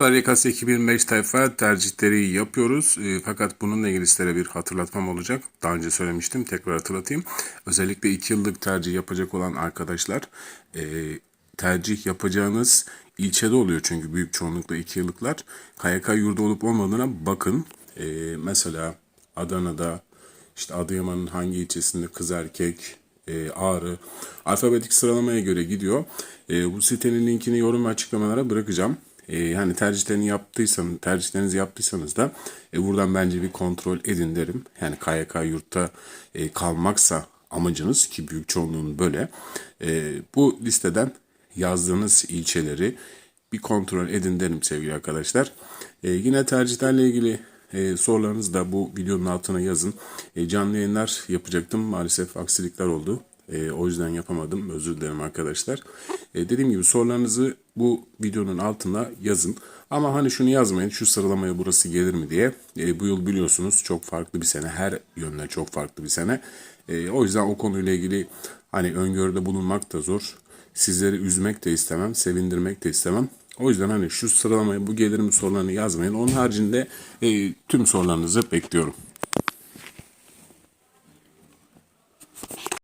YKS 2005 tayfa tercihleri yapıyoruz. E, fakat bununla ilgili sizlere bir hatırlatmam olacak. Daha önce söylemiştim. Tekrar hatırlatayım. Özellikle 2 yıllık tercih yapacak olan arkadaşlar e, tercih yapacağınız ilçede oluyor çünkü büyük çoğunlukla 2 yıllıklar. KYK yurdu olup olmadığına bakın. E, mesela Adana'da, işte Adıyaman'ın hangi ilçesinde kız erkek, e, Ağrı alfabetik sıralamaya göre gidiyor. E, bu sitenin linkini yorum ve açıklamalara bırakacağım. E, yani tercihlerini yaptıysanız, tercihlerinizi yaptıysanız da e, buradan bence bir kontrol edin derim. Yani KYK yurtta e, kalmaksa amacınız ki büyük çoğunluğun böyle. E, bu listeden yazdığınız ilçeleri bir kontrol edin derim sevgili arkadaşlar. E, yine tercihlerle ilgili e, sorularınızı da bu videonun altına yazın. E, canlı yayınlar yapacaktım. Maalesef aksilikler oldu. E, o yüzden yapamadım. Özür dilerim arkadaşlar. E, dediğim gibi sorularınızı bu videonun altına yazın. Ama hani şunu yazmayın. Şu sıralamaya burası gelir mi diye. E, bu yıl biliyorsunuz çok farklı bir sene. Her yönde çok farklı bir sene. E, o yüzden o konuyla ilgili hani öngörüde bulunmak da zor. Sizleri üzmek de istemem. Sevindirmek de istemem. O yüzden hani şu sıralamaya bu gelir mi sorularını yazmayın. Onun haricinde e, tüm sorularınızı bekliyorum.